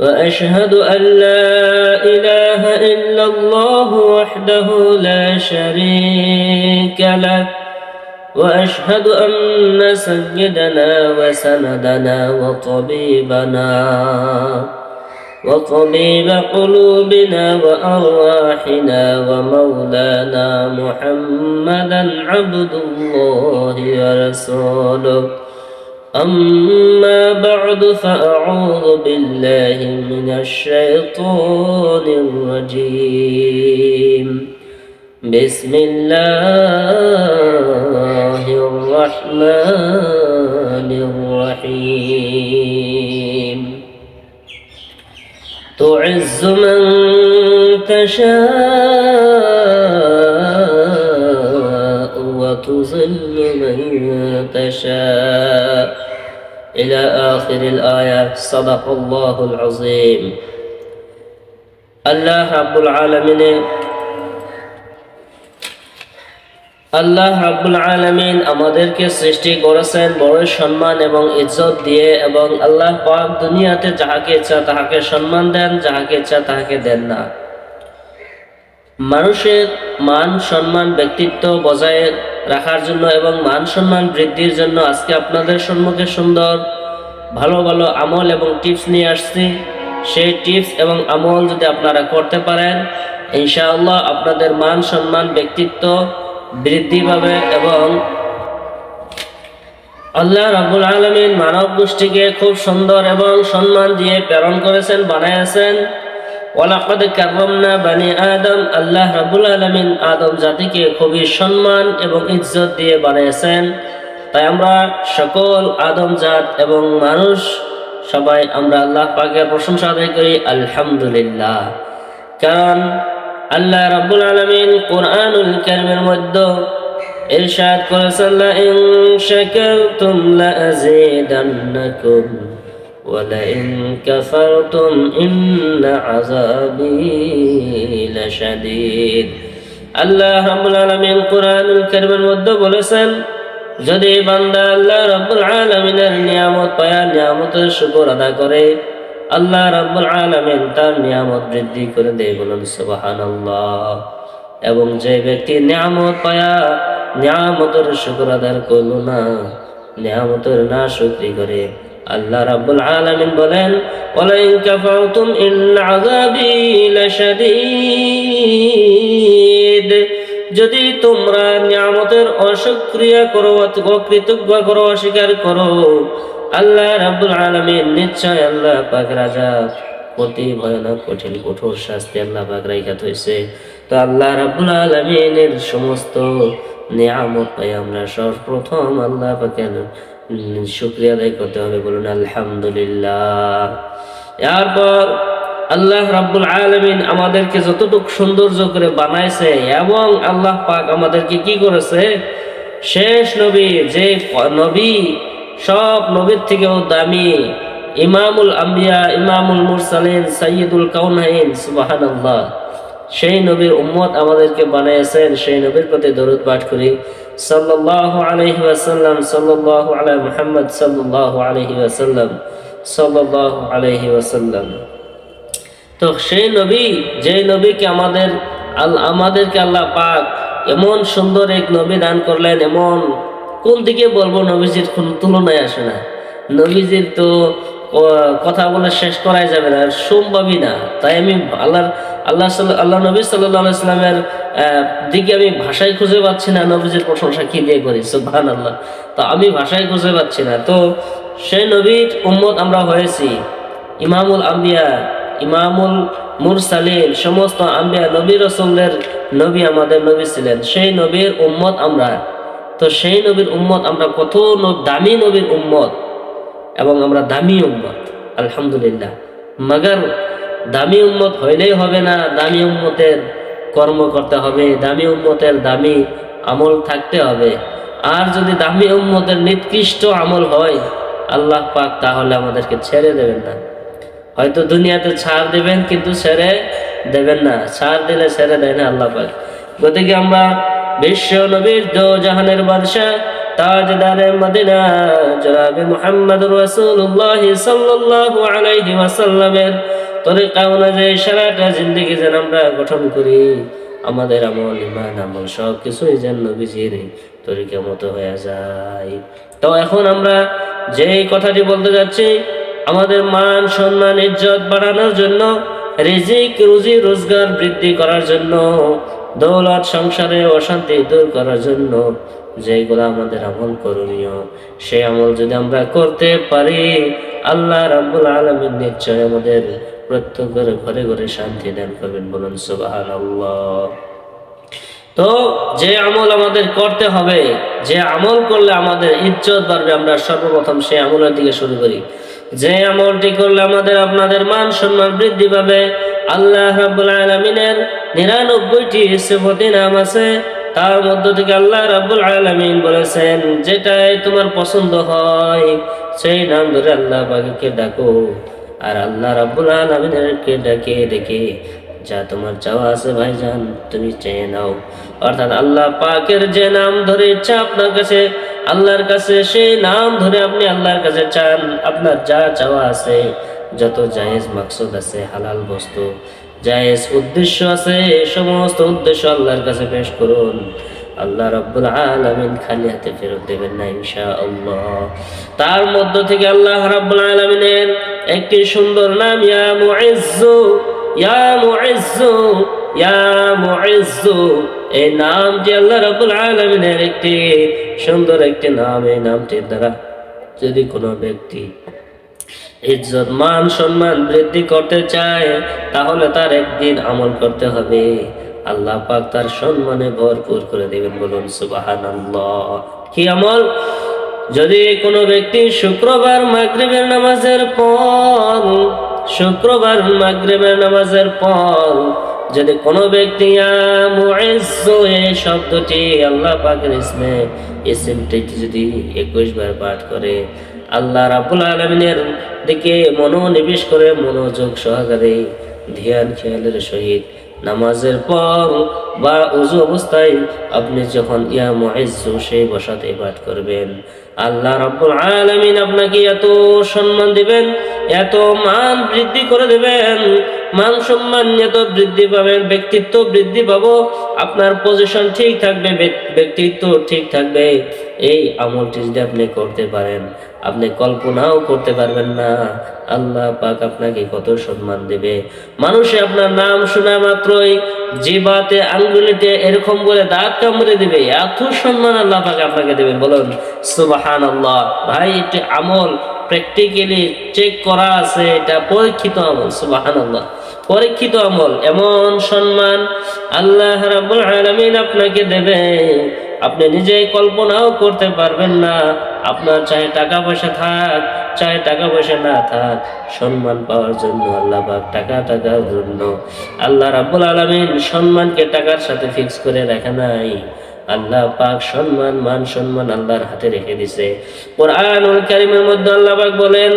وأشهد أن لا إله إلا الله وحده لا شريك له وأشهد أن سيدنا وسندنا وطبيبنا وطبيب قلوبنا وأرواحنا ومولانا محمدا عبد الله ورسوله. أما بعد فأعوذ بالله من الشيطان الرجيم. بسم الله الرحمن الرحيم. تعز من تشاء وتذل من تشاء إلى آخر الآية صدق الله العظيم আল্লাহ রাব্বুল আলমিনে আল্লাহ রাব্বুল আলমিন আমাদেরকে সৃষ্টি করেছেন বড় সম্মান এবং ইজ্জত দিয়ে এবং আল্লাহ পাক দুনিয়াতে যাহাকে ইচ্ছা তাহাকে সম্মান দেন যাহাকে ইচ্ছা তাহাকে দেন না মানুষের মান, সম্মান, ব্যক্তিত্ব বজায় রাখার জন্য এবং মান, সম্মান বৃদ্ধির জন্য আজকে আপনাদের সম্মুখে সুন্দর, ভালো ভালো আমল এবং টিপস নিয়ে আসছি। সেই টিপস এবং আমল যদি আপনারা করতে পারেন, ইনশাআল্লাহ আপনাদের মান, সম্মান, ব্যক্তিত্ব বৃদ্ধি পাবে এবং আল্লাহ রাবুল আলমিন মানব গোষ্ঠীকে খুব সুন্দর এবং সম্মান দিয়ে প্রেরণ করেছেন বানাইছেন ওয়ালাকাদ কাররামনা বানি আদম, আল্লাহ রাবুল আলমিন আদম জাতিকে খুবই সম্মান এবং ইজ্জত দিয়ে বানিয়েছেন। তাই আমরা সকল আদম জাত এবং মানুষ, সবাই আমরা আল্লাহ পাকের প্রশংসা আদায় করি, আলহামদুলিল্লাহ। কারণ আল্লাহ রাব্বুল আলমিন কোরআনুল কারিমের মধ্যে ইরশাদ করেছেন, লা ইন ولئن كفرتم إن عذابي لشديد আল্লাহ রাব্বুল আলামিন কোরআনুল কারীমের মধ্যে বলেছেন যদি বান্দা আল্লাহ রাব্বুল আলামিনের নিয়ামত পায়া নিয়ামতের শুকর আদা করে আল্লাহ রাব্বুল আলামিন তার নিয়ামত বৃদ্ধি করে দেয় বলুন সুবহানাল্লাহ এবং যে ব্যক্তি নিয়ামত পায়া নিয়ামতের শুকর আদার করল না নিয়ামতের না শুকরি করে আল্লাহ রাব্বুল আলামিন বলেন ওয়ালাইন কাফারতুম ইন আযাবি লাশাদীদ। যদি তোমরা নিয়ামতের অসক্রিয়া করো, অকৃতজ্ঞ করো, অস্বীকার করো, আল্লাহ রাব্বুল আলামিন নিশ্চয় আল্লাহ পাক রাজা অতি ভয়ানক, কঠিন, কঠোর শাস্তি আল্লাহ পাক রাইখাত হয়েছে তো আল্লাহ রাব্বুল আলামিনের সমস্ত নিয়ামত পাই আমরা সর্বপ্রথম আল্লাহ পাকের শুক্রিয়া আদায় করতে হবে, বলুন আলহামদুলিল্লাহ। এরপর আল্লাহ রাব্বুল আলমিন আমাদেরকে যতটুকু সৌন্দর্য করে বানাইছে এবং আল্লাহ পাক আমাদেরকে কি করেছে? শেষ নবী, যে নবী, সব নবীর থেকেও দামি ইমামুল আম্বিয়া, ইমামুল মুরসালিন সাইয়দুল কাউনাইন সুবাহান আল্লাহ সেই নবীর উম্মত আমাদেরকে বানিয়েছেন সেই নবীর প্রতি দরুদ পাঠ করি। সাল্লাল্লাহু আলাইহি ওয়াসাল্লাম, সাল্লাল্লাহু আলা মুহাম্মদ, সাল্লাল্লাহু আলাইহি ওয়াসাল্লাম, সাল্লাল্লাহু আলাইহি ওয়াসাল্লাম। তো সেই নবী, যে নবীকে আমাদের আমাদেরকে আল্লাহ পাক এমন সুন্দর এক নবী দান করলেন, এমন কোন দিকে বলব, নবীজির কোন তুলনায় আসে না। নবীজির তো কথা বলে শেষ করাই যাবে না সম্ভবই না। তাই আমি আল্লাহর, আল্লাহ আল্লাহ নবী সাল্লাহ ইসলামের দিকে আমি ভাষায় খুঁজে পাচ্ছি না, নবীজির প্রশংসা কি দিয়ে করি সুবহান আল্লাহ তো আমি ভাষায় খুঁজে পাচ্ছি না। তো সেই নবীর উম্মত আমরা হয়েছি। ইমামুল আম্বিয়া, ইমামুল মুরসালিন, সমস্ত আম্বিয়া, নবী রসুলের নবী আমাদের নবী ছিলেন। সেই নবীর উম্মত আমরা। তো সেই নবীর উম্মত আমরা কত দামি নবীর উম্মত। এবং আমরা দামি উম্মত, আলহামদুলিল্লাহ। মগর দামি উম্মত হইলেই হবে না, দামি উম্মতের কর্ম করতে হবে, দামি উম্মতের দামি আমল থাকতে হবে। আর যদি দামি উম্মতের নিকৃষ্ট আমল হয়, আল্লাহ পাক তাহলে আমাদেরকে ছেড়ে দেবেন না। হয়তো দুনিয়াতে ছাড় দেবেন, কিন্তু ছেড়ে দেবেন না। ছাড় দিলে ছেড়ে দেয় না আল্লাহ পাক। গতিকে আমরা বিশ্ব নবীর দো জাহানের বাদশাহ তাজদারে মদিনা, জনাবে মুহাম্মদুর রাসূলুল্লাহ সাল্লাল্লাহু আলাইহি ওয়াসাল্লামের তরিকা অনুযায়ী সারাটা জিন্দগি যেন আমরা গঠন করি। আমাদের আমল ইমান আমল সব কিছুই যেন নবীজির তরিকা মতো হয়ে যায়। তো এখন আমরা যে কথাটি বলতে যাচ্ছি, আমাদের মান, সম্মান, ইজ্জত বাড়ানোর জন্য, রিজিক, রুজি, রোজগার বৃদ্ধি করার জন্য, দৌলত, সংসারে অশান্তি দূর করার জন্য যেগুলো আমাদের আমল করণীয় সেই আমল যদি আমরা করতে পারি, আল্লাহ রাব্বুল আলামিন নিশ্চয় আমাদের প্রত্যেকের ঘরে ঘরে শান্তি দান করবেন বলুন সুবহানাল্লাহ। তো যে আমল আমাদের করতে হবে, যে আমল করলে আমাদের ইজ্জত বাড়বে, আমরা সর্বপ্রথম সেই আমলের দিকে শুরু করি। যে আমলটি করলে আমাদের, আপনাদের মান সম্মান বৃদ্ধি পাবে। আল্লাহ রাব্বুল আলামিনের নিরানব্বইটি সিফতি নাম আছে। তার মধ্য থেকে আল্লাহ রাব্বুল আলামিন বলেছেন, যেটাই তোমার পছন্দ হয়, সেই নাম ধরে আল্লাহ পাখিকে ডাকো। আর আল্লাহ রাব্বুল আলামিনকে ডাকে ডেকে যা তোমার চাওয়া আছে ভাইজান, তুমি চেয়ে নাও। অর্থাৎ আল্লাহ পাকের যে নাম ধরে ইচ্ছা আপনার কাছে, আল্লাহর কাছে সেই নাম ধরে আপনি আল্লাহর কাছে চান। আপনার যা চাওয়া আছে, যত জায়েজ মাকসুদ আছে, হালাল বস্তু জায়েজ উদ্দেশ্য আছে সমস্ত উদ্দেশ্য আল্লাহর কাছে পেশ করুন। আল্লাহ রাব্বুল আলামিন খালি হাতে ফেরত দেবেন না ইনশাআল্লাহ। তার মধ্য থেকে আল্লাহ রাব্বুল আলামিনের একটি সুন্দর নাম, ইয়া মুইজ্জু, ইয়া ইয়া এই নামটি আল্লাহ রাব্বুল আলামিনের একটি সুন্দর একটি নাম, এই নামটির দ্বারা যদি কোনো ব্যক্তি ইজ্জত, মান সম্মান বৃদ্ধি করতে চায়, তাহলে তার একদিন আমল করতে হবে। আল্লাহ পাক তার সম্মানে ভরপুর করে দেবেন, বলুন সুবহানাল্লাহ। কি আমল? যদি কোনো ব্যক্তি শুক্রবার মাগরিবের নামাজের পর, শুক্রবার মাগরিবের নামাজের পর যদি কোনো ব্যক্তি শব্দটি আল্লাহ পাকের ইসমে, ইসমটি যদি একুশ বার পাঠ করে আল্লাহ রাবুল আলমিনের দিকে মনোনিবেশ করে মনোযোগ সহকারে ধ্যান খেয়ালের সহিত নামাজের পর বা উজু অবস্থায় আপনি যখন ইয়া মহেজু সেই বসাতে পাঠ করবেন, আল্লাহ রাব্বুল আলমিন আপনাকে এত সম্মান দেবেন, এত মান বৃদ্ধি করে দেবেন মান সম্মান এত বৃদ্ধি পাবেন ব্যক্তিত্ব বৃদ্ধি পাবো, আপনার পজিশন ঠিক থাকবে ব্যক্তিত্ব ঠিক থাকবে। এই আমলটি যদি আপনি করতে পারেন, আপনি কল্পনাও করতে পারবেন না। আল্লাহ পাক আপনাকে কত সম্মান দেবে। মানুষে আপনার নাম শোনা মাত্রই জিবাতে আঙ্গুলিতে এরকম করে দাঁত কামড়ে দিবে। এত সম্মান আল্লাহ পাক আপনাকে দেবেন। বলুন সুবাহান আল্লাহ ভাই, এটি আমল প্র্যাকটিক্যালি চেক করা আছে, এটা পরীক্ষিত আমল সুবাহান আল্লাহ পরীক্ষিত আমল, এমন সম্মান আল্লাহ রাব্বুল আলামিন আপনাকে দেবে। আপনি নিজেই কল্পনাও করতে পারবেন না। আপনার চাহে টাকা পয়সা থাক চাহে টাকা পয়সা না থাক, সম্মান পাওয়ার জন্য, আল্লাহ পাক টাকা টাকার জন্য। আল্লাহ রাব্বুল আলামিন সম্মানকে টাকার সাথে ফিক্স করে রাখা নাই। আল্লাহ পাক সম্মান, মান সম্মান আল্লাহর হাতে রেখে দিছে। ওর কোরআনুল কারীমের মধ্যে আল্লাহ পাক বলেন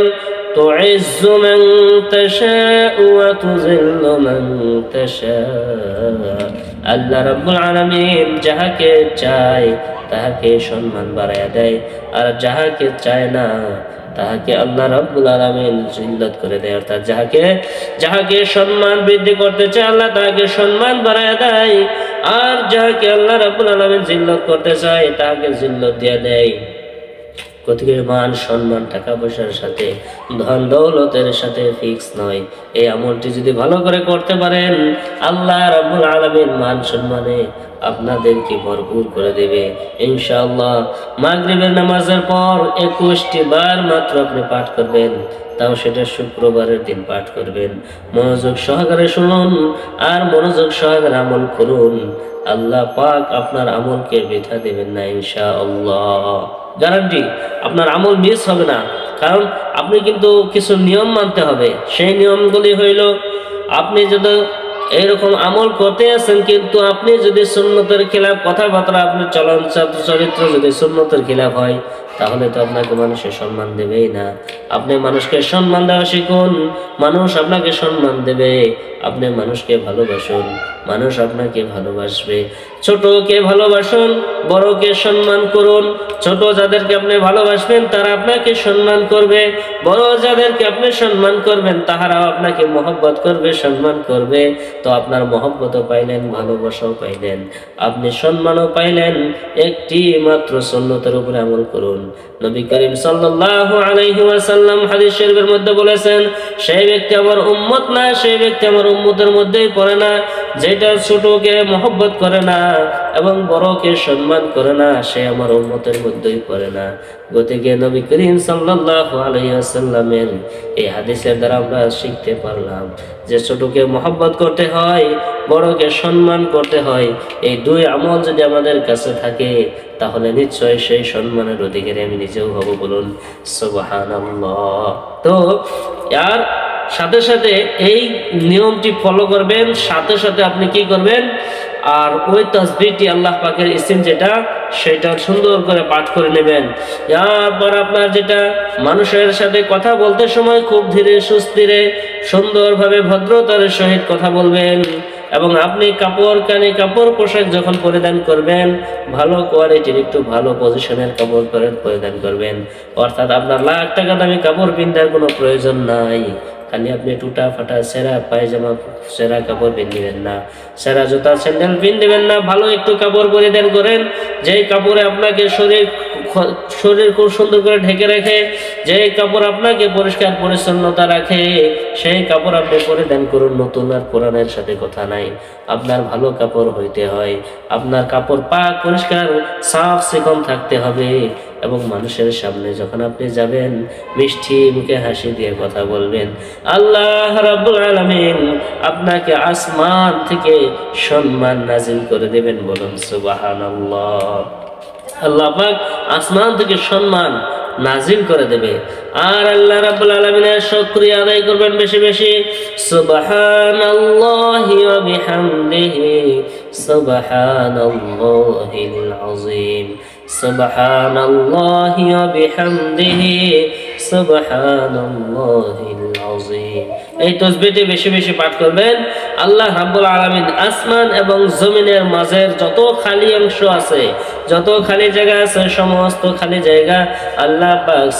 تعز من تشاء وتذل من تشاء আল্লাহ রাব্বুল আলামিন যাহাকে চায় তাহাকে সম্মান বাড়াইয়া দেয় আর যাহাকে চায় না তাহাকে আল্লাহ রাব্বুল আলামিন জিল্লত করে দেয় অর্থাৎ যাহাকে যাহাকে সম্মান বৃদ্ধি করতে চায় আল্লাহ তাহাকে সম্মান বাড়াইয়া দেয় আর যাহাকে আল্লাহ রাব্বুল আলামিন জিল্লত করতে চায় তাহাকে জিল্লত দিয়ে দেয় গতিকে মান, সম্মান টাকা পয়সার সাথে, ধন দৌলতের সাথে ফিক্স নয়। এই আমলটি যদি ভালো করে করতে পারেন, আল্লাহ রাব্বুল আলামিন মান, সম্মানে আপনাদেরকে ভরপুর করে দেবে। ইনশাআল্লাহ, মাগরিবের নামাজের পর একুশটি বার মাত্র আপনি পাঠ করবেন, তাও সেটা শুক্রবারের দিন পাঠ করবেন। মনোযোগ সহকারে শুনুন আর মনোযোগ সহকারে আমল করুন। আল্লাহ পাক আপনার আমলকে বৃথা দেবেন না ইনশা আল্লাহ গ্যারান্টি আপনার আমল মিস হবে না। কারণ আপনি কিন্তু কিছু নিয়ম মানতে হবে। সেই নিয়মগুলি হইল, আপনি যদি এরকম আমল করতে আছেন, কিন্তু আপনি যদি সুন্নতের খিলাফ কথাবার্তা, আপনার চলন চরিত্র যদি সুন্নতের খিলাফ হয় তাহলে তো আপনাকে মানুষের সম্মান দেবেই না। আপনি মানুষকে সম্মান দেওয়া শিখুন, মানুষ আপনাকে সম্মান দেবে। আপনি মানুষকে ভালোবাসুন, মানুষ আপনাকে ভালোবাসবে। ছোটকে ভালোবাসুন, বড়কে সম্মান করুন। ছোট যাদেরকে আপনি ভালোবাসবেন, তারা আপনাকে সম্মান করবে। বড় যাদেরকে আপনি সম্মান করবেন, তাহারাও আপনাকে মহব্বত করবে, সম্মান করবে। তো আপনার মহব্বতও পাইলেন, ভালোবাসাও পাইলেন। আপনি সম্মানও পাইলেন, একটি মাত্র সন্ন্যতের উপরে আমল করুন। নবী করিম সাল্লাল্লাহু আলাইহি ওয়াসাল্লাম হাদিস শরীফের মধ্যে বলেছেন, সেই ব্যক্তি আমার উম্মত না, সেই ব্যক্তি আমার উম্মতের মধ্যেই পড়ে না। যেটা ছোটকে মহব্বত করে না এবং বড়কে সম্মান করে না, সে আমার উম্মতের মধ্যেই পড়ে না। গতিকে নবী করিম সাল্লাল্লাহু আলাইহি ওয়াসাল্লামের এই হাদিসের দ্বারা আমরা শিখতে পারলাম যে ছোটকে মহব্বত করতে হয়, বড়কে সম্মান করতে হয়। এই দুই আমল যদি আমাদের কাছে থাকে তাহলে নিশ্চয় সেই সম্মানের অধিকারী আমি নিজেও হব বলুন তো, আর সাথে সাথে এই নিয়মটি ফলো করবেন, সাথে সাথে আপনি কি করবেন, আর ওই তসবিটি আল্লাহ পাকের ইসিম যেটা, সেটা সুন্দর করে পাঠ করে নেবেন। তারপর আপনার যেটা মানুষের সাথে কথা বলতে সময়, খুব ধীরে সুস্থিরে, সুন্দরভাবে ভদ্রতার সহিত কথা বলবেন। এবং আপনি কাপড় কানে কাপড় পোশাক যখন পরিধান করবেন, ভালো কোয়ালিটির একটু ভালো পজিশনের কাপড় পরিধান করবেন। অর্থাৎ আপনার লাখ টাকা দামি কাপড় পিন্ধার কোনো প্রয়োজন নাই। খালি আপনি টুটা ফাটা সেরা পায়জামা, সেরা কাপড় পিন্দিবেন না। সেরা জুতা, স্যান্ডেল পিন্দিবেন না, ভালো একটু কাপড় পরিধান করেন। যেই কাপড়ে আপনাকে শরীর শরীর খুব সুন্দর করে ঢেকে রাখে, যেই কাপড় আপনাকে পরিষ্কার পরিচ্ছন্নতা রাখে, সেই কাপড় আপনি পরিধান করুন। নতুন আর পুরানের সাথে কথা নাই। আপনার ভালো কাপড় হইতে হয়। আপনার কাপড় পাক, পরিষ্কার, সাফ সিকন থাকতে হবে। এবং মানুষের সামনে যখন আপনি যাবেন, মিষ্টি মুখে হাসি দিয়ে কথা বলবেন, আল্লাহ রাব্বুল আলামিন আপনাকে আসমান থেকে সম্মান নাজিল করে দেবেন বলুন সুবহানাল্লাহ। আল্লাহ পাক আসমান থেকে সম্মান নাজিল করে দেবে। আর আল্লাহ রাব্বুল আলামিনের শুকরিয়া আদায় করবেন বেশি বেশি। সুবহানাল্লাহি ওয়া বিহামদিহি। সুবহানাল্লাহিল আযীম। সুবহানাল্লাহি ওয়া বিহামদিহি। এই তসবিহটি বেশি বেশি পাঠ করবেন। আল্লাহ রাব্বুল আলামিন আসমান এবং জমিনের মাঝের যত খালি অংশ আছে, যত খালি জায়গা আছে, সমস্ত খালি জায়গা আল্লাহ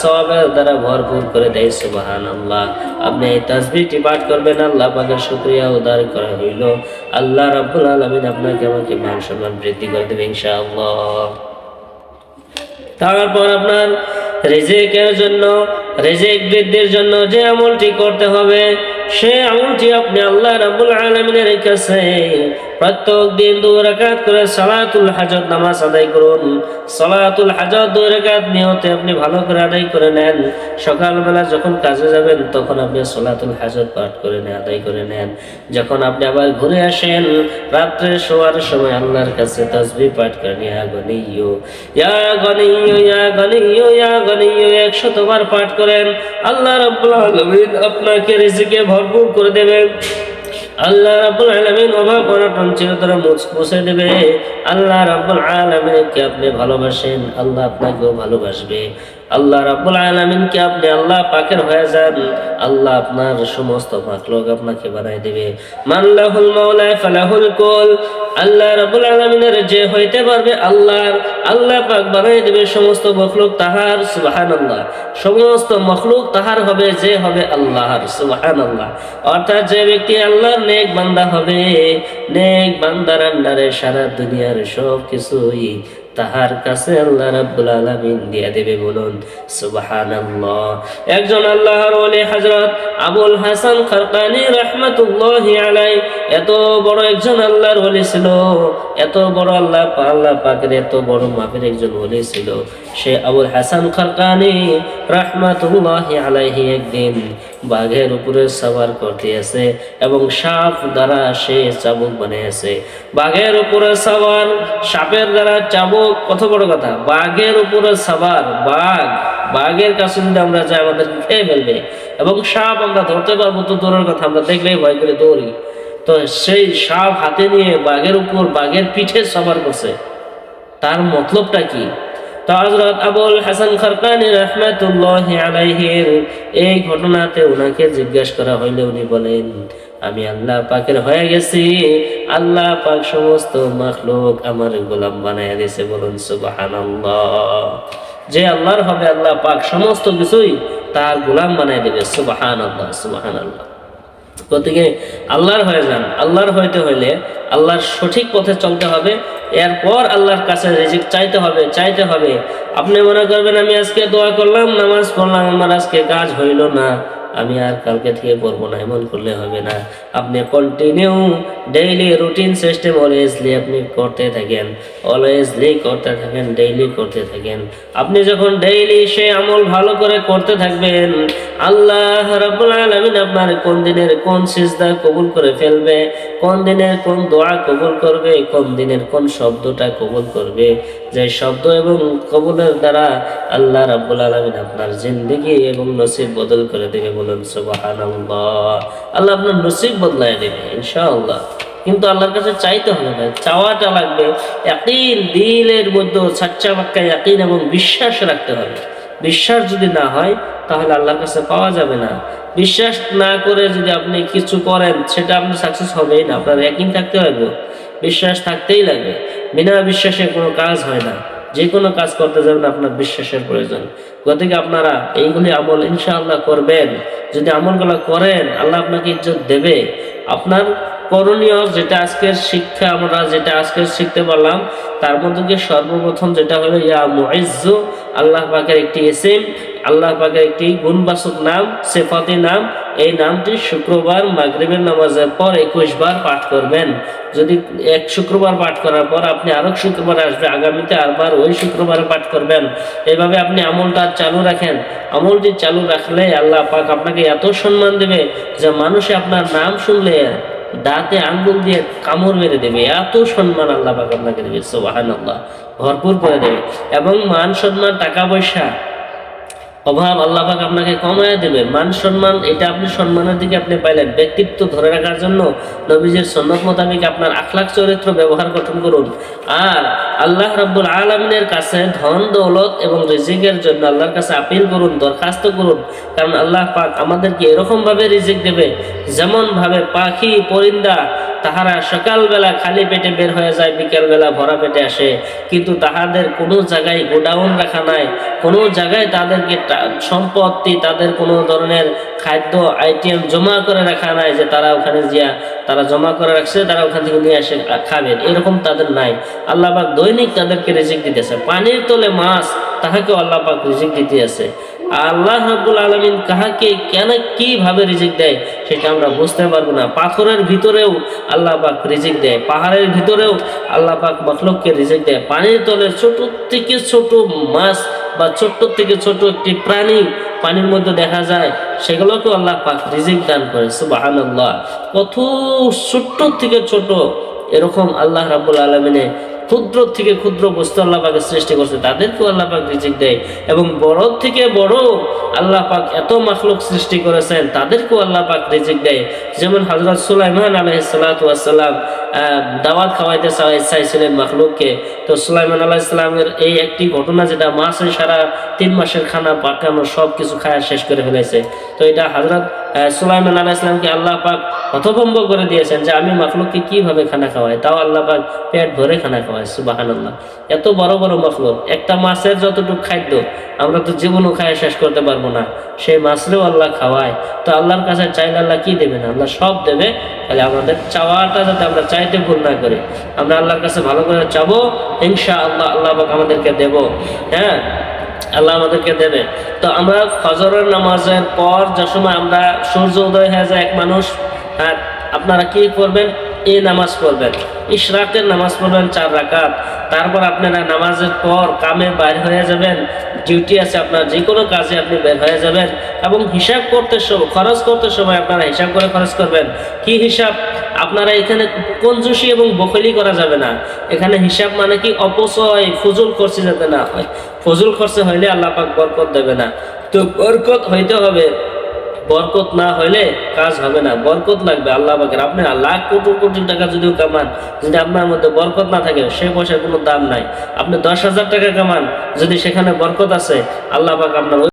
সওয়াবের দ্বারা ভরপুর করে দেয়, সুবহানাল্লাহ। আপনি এই তাসবিহটি পাঠ করবেন, আল্লাহ পাকের শুকরিয়া উদার করা হইল। আল্লাহ রাব্বুল আলামিন আপনাকে আমাকে মান সম্মান বৃদ্ধি করে দেবে, ইনশাআল্লাহ। তারপর আপনার রেজেকের জন্য, রেজেক বৃদ্ধির জন্য যে আমলটি করতে হবে, সে আমলটি আপনি আল্লাহ রাবুল আলমিনের কাছে প্রত্যেক দিন দু রাকাত করে সালাতুল হাজত নামাজ আদায় করুন। সালাতুল হাজত দুই রাকাত নিয়তে আপনি ভালো করে আদায় করে নেন। সকালবেলা যখন কাজে যাবেন, তখন আপনি সালাতুল হাজত পাঠ করে নেন আদায় করে নেন। যখন আপনি আবার ঘুরে আসেন, রাত্রে শোয়ার সময় আল্লাহর কাছে তাসবিহ পাঠ করেন, ইয়া গনিয়্যু ইয়া গনিয়্যু ইয়া গনিয়্যু ইয়া গনিয়্যু একশতবার পাঠ করেন। আল্লাহ রাব্বুল আলামিন আপনাকে রিজিকে ভরপুর করে দেবেন। আল্লাহ রাব্বুল আলামিন অভাব অনটন চিরতরে মুছ- দেবে। আল্লাহ রাব্বুল আলামিনকে আপনি ভালোবাসেন, আল্লাহ আপনাকেও ভালোবাসবে। আল্লাহ রাব্বুল আলামিনকে আপনি আল্লাহ পাকের হয়ে যান? আল্লাহ আপনার সমস্ত মাখলুক আপনাকে বানাই দেবে। মাল্লাহুল মাওলা ফালাহুল কুল। আল্লাহ রাব্বুল আলামিনের যে হইতে পারবে আল্লাহর। আল্লাহ পাক বানাই দেবে সমস্ত মখলুক তাহার, সুবহানাল্লাহ। সমস্ত মখলুক তাহার হবে, যে হবে আল্লাহর সুবাহান আল্লাহ অর্থাৎ যে ব্যক্তি আল্লাহর নেক বান্দা হবে, নেক বান্দার আন্ডারে সারা দুনিয়ার সব কিছুই তাহার কাছে আল্লাহ রাব্বুল আলামিন দিয়া দেবে বলুন, সুবহানাল্লাহ। একজন আল্লাহর ওলি হযরত আবুল হাসান খারকানি রাহমাতুল্লাহি আলাই এত বড় একজন আল্লাহর ওলি ছিল, এত বড় আল্লাহ আল্লাহ পাকের এত বড় মাপের একজন ওলি ছিল। সে আবুল হাসান খারকানি রাহমাতুল্লাহি আলাইহি একদিন বাঘের উপরে সাবার করতে আছে এবং সাপ দ্বারা সে চাবুক বানিয়েছে। বাঘের উপরে সাবার, সাপের দ্বারা চাবুক, কত বড় কথা। বাঘের উপরে সাবার, বাঘ, বাঘের কাছে যদি আমরা যাই, আমাদের খেয়ে ফেলবে। এবং সাপ আমরা ধরতে পারব, তো দৌড়ের কথা আমরা দেখলেই ভয় করে দৌড়ি। তো সেই সাপ হাতে নিয়ে বাঘের উপর বাঘের পিঠে সাবার করছে। তার মতলবটা কি? তো হযরত আবুল হাসান খরকানি রহমাতুল্লাহ আলাইহির এই ঘটনাতে ওনাকে জিজ্ঞেস করা হইলে উনি বলেন, আমি আল্লাহ পাকের হয়ে গেছি। আল্লাহ পাক সমস্ত মাখলুক আমার গোলাম বানাইয়া দিয়েছে। বলুন, সুবহানাল্লাহ। যে আল্লাহর হবে, আল্লাহ পাক সমস্ত কিছুই তার গোলাম বানাই দেবে। সুবাহান আল্লাহ সুবাহান আল্লাহ গতিকে আল্লাহর হয়ে যান। আল্লাহর হইতে হইলে আল্লাহর সঠিক পথে চলতে হবে। এরপর আল্লাহর কাছে রিজিক চাইতে হবে চাইতে হবে। আপনি মনে করবেন, আমি আজকে দোয়া করলাম, নামাজ পড়লাম, আমার আজকে কাজ হইল না। আমি আর কালকে থেকে পড়ব না, এমন করলে হবে না। আপনি continue daily routine system always আপনি করতে থাকেন। অলওয়েজলি করতে থাকেন ডেইলি করতে থাকেন। আপনি যখন ডেইলি সে আমল ভালো করে করতে থাকবেন, আল্লাহ রাব্বুল আলামিন আপনার কোন দিনের কোন সিজদা কবুল করে ফেলবে, কোন দিনের কোন দোয়া কবুল করবে, কোন দিনের কোন শব্দটা কবুল করবে। যে শব্দ এবং কবুলের দ্বারা আল্লাহ রাব্বুল আলামিন আপনার জিন্দেগি এবং নসিব বদল করে দেবে বলুন সুবহানাল্লাহ। আল্লাহ আপনার নসিব বদলায় দেবে, ইনশাআল্লাহ। কিন্তু আল্লাহর কাছে চাইতে হবে না, চাওয়াটা লাগবে ইয়াকিন, দিলের মধ্যে সাচ্চা বাক্কা ইয়াকিন এবং বিশ্বাস রাখতে হবে। বিশ্বাস যদি না হয়, তাহলে আল্লাহর কাছে পাওয়া যাবে না। বিশ্বাস না করে যদি আপনি কিছু করেন, সেটা আপনি সাকসেস হবেই না, আপনার একই থাকতে লাগবে বিশ্বাস থাকতেই লাগবে। বিনা বিশ্বাসে কোনো কাজ হয় না। যে কোনো কাজ করতে যাবেন আপনার বিশ্বাসের প্রয়োজন। গতিকে আপনারা এইগুলি আমল ইনশাআল্লাহ করবেন। যদি আমলগুলো করেন, আল্লাহ আপনাকে ইজ্জত দেবে। আপনার করণীয় যেটা আজকের শিক্ষা, আমরা যেটা আজকের শিখতে পারলাম, তার মধ্যে সর্বপ্রথম যেটা হলো, ইয়া মুইজ্জু আল্লাহ পাকের একটি এসেম আল্লাহ পাকের একটি গুণবাসক নাম সেফাতি নাম, এই নামটি শুক্রবার মাগরিবের নামাজের পর একুশ বার পাঠ করবেন। যদি এক শুক্রবার পাঠ করার পর আপনি আরও শুক্রবার আসবে, আগামীতে আরবার ওই শুক্রবারে পাঠ করবেন। এইভাবে আপনি আমলটা চালু রাখেন। আমলটি চালু রাখলে আল্লাহ পাক আপনাকে এত সম্মান দেবে যে মানুষে আপনার নাম শুনলে দাঁতে আঙ্গুল দিয়ে কামড় মেরে দেবে, এত সম্মান আল্লাহ আপনাকে দেবে সোহান আল্লাহ ভরপুর করে দেবে। এবং মান সম্মান, টাকা পয়সা অভাব আল্লাহ পাক আপনাকে কমায় দেবে। মান সম্মান, এটা আপনি সম্মানের দিকে আপনি পাইলেন। ব্যক্তিত্ব ধরে রাখার জন্য নবীজের সন্ন্যত মোতাবেক আপনার আখলাখ চরিত্র ব্যবহার গঠন করুন। আর আল্লাহ রাব্বুল আলমিনের কাছে ধন, দৌলত এবং রিজিকের জন্য আল্লাহর কাছে আপিল করুন, দরখাস্ত করুন। কারণ আল্লাহ পাক আমাদেরকে এরকমভাবে রিজিক দেবে, যেমনভাবে পাখি, পরিন্দা তাহারা সকালবেলা খালি পেটে বের হয়ে যায়, বিকেলবেলা ভরা পেটে আসে। কিন্তু তাহাদের কোনো জায়গায় গোডাউন রাখা নাই। কোনো জায়গায় তাদেরকে সম্পত্তি, তাদের কোনো ধরনের খাদ্য, আইটেম জমা করে রাখা নাই যে তারা ওখানে গিয়া, তারা জমা করে রাখছে, তারা ওখান থেকে নিয়ে আসে খাবেন এরকম তাদের নাই। আল্লাহ পাক দৈনিক তাদেরকে রিজিক দিতেছে। পানির তলে মাছ, তাহাকেও আল্লাহ পাক রিজিক দিতে আছে আল্লাহ আলমিন কাহাকে কেন কীভাবে রিজিক দেয় সেটা আমরা বুঝতে পারব না। পাথরের ভিতরেও আল্লাহ পাক রিজিক দেয়, পাহাড়ের ভিতরেও আল্লাহ পাক মখলুককে রিজিক দেয়। পানির তলে ছোট থেকে ছোট মাছ বা ছোট্ট থেকে ছোট একটি প্রাণী পানির মধ্যে দেখা যায়, সেগুলোকেও আল্লাহ পাক রিজিক দান করে। সুবাহান কত ছোট্ট থেকে ছোট এরকম আল্লাহ রাবুল আলমিনে ক্ষুদ্র থেকে ক্ষুদ্র বস্তু আল্লাহ সৃষ্টি করছে, তাদেরকেও আল্লাহ পাক রিজিক দেয়। এবং বড় থেকে বড় আল্লাহ পাক এত মাখলুক সৃষ্টি করেছেন, তাদেরকেও আল্লাহ পাক রিজিক দেয়। যেমন হজরত সুলাইমান আলহিসাল্লাম দাওয়াত খাওয়াইতে চাই- চাইছিলেন মাখলুককে। তো সুলাইমান আল্লাহ ইসলামের এই একটি ঘটনা যেটা মাসে সারা তিন মাসের খানা পাকানো সব কিছু খায়া শেষ করে ফেলেছে। তো এটা হজরত সুলাইমান আল্লাহ ইসলামকে আল্লাহ পাক হতভম্ব করে দিয়েছেন যে আমি মাখলুককে কীভাবে খানা খাওয়াই? তাও আল্লাহ পাক পেট ভরে খানা খাওয়াই সুবাহান আল্লাহ এত বড় বড় মখলুক। একটা মাছের যতটুকু খাদ্য, আমরা তো জীবনও খায় শেষ করতে পারব না। সেই মাছরেও আল্লাহ খাওয়ায়। তো আল্লাহর কাছে চাইলে আল্লাহ কি না আল্লাহ সব দেবে। তাহলে আমাদের চাওয়াটা যাতে আমরা চাইতে ভুল না করি, আমরা আল্লাহর কাছে ভালো করে চাবো ইনশা আল্লাহ আল্লাহ পাক আমাদেরকে দেব। হ্যাঁ? আল্লাহ আমাদেরকে দেবে। তো আমরা ফজরের নামাজের পর যে সময় আমরা সূর্য উদয় হয়ে যায় এক মানুষ হ্যাঁ আপনারা কি করবেন? এই নামাজ পড়বেন। ইশরাকের নামাজ পড়বেন চার রাকাত। তারপর আপনারা নামাজের পর কামে বাইর হয়ে যাবেন। ডিউটি আছে আপনার যে কোনো কাজে আপনি বের হয়ে যাবেন এবং হিসাব করতে সময় খরচ করতে সময় আপনারা হিসাব করে খরচ করবেন। কি হিসাব? আপনারা এখানে কঞ্জুসি এবং বকলি করা যাবে না। এখানে হিসাব মানে কি? অপচয়, ফুজুল খরচে যাতে না হয়। ফজুল খরচে হইলে আল্লাহ পাক বরকত দেবে না। তো বরকত হইতে হবে। বরকত না হইলে কাজ হবে না। বরকত লাগবে, আল্লাহ পাকের। আপনি লাখ কোটি কোটি টাকা যদিও কামান, যদি আপনার মধ্যে বরকত না থাকে, সে পয়সার কোনো দাম নাই। আপনি দশ হাজার টাকা কামান, যদি সেখানে বরকত আছে, আল্লাহ পাক আপনার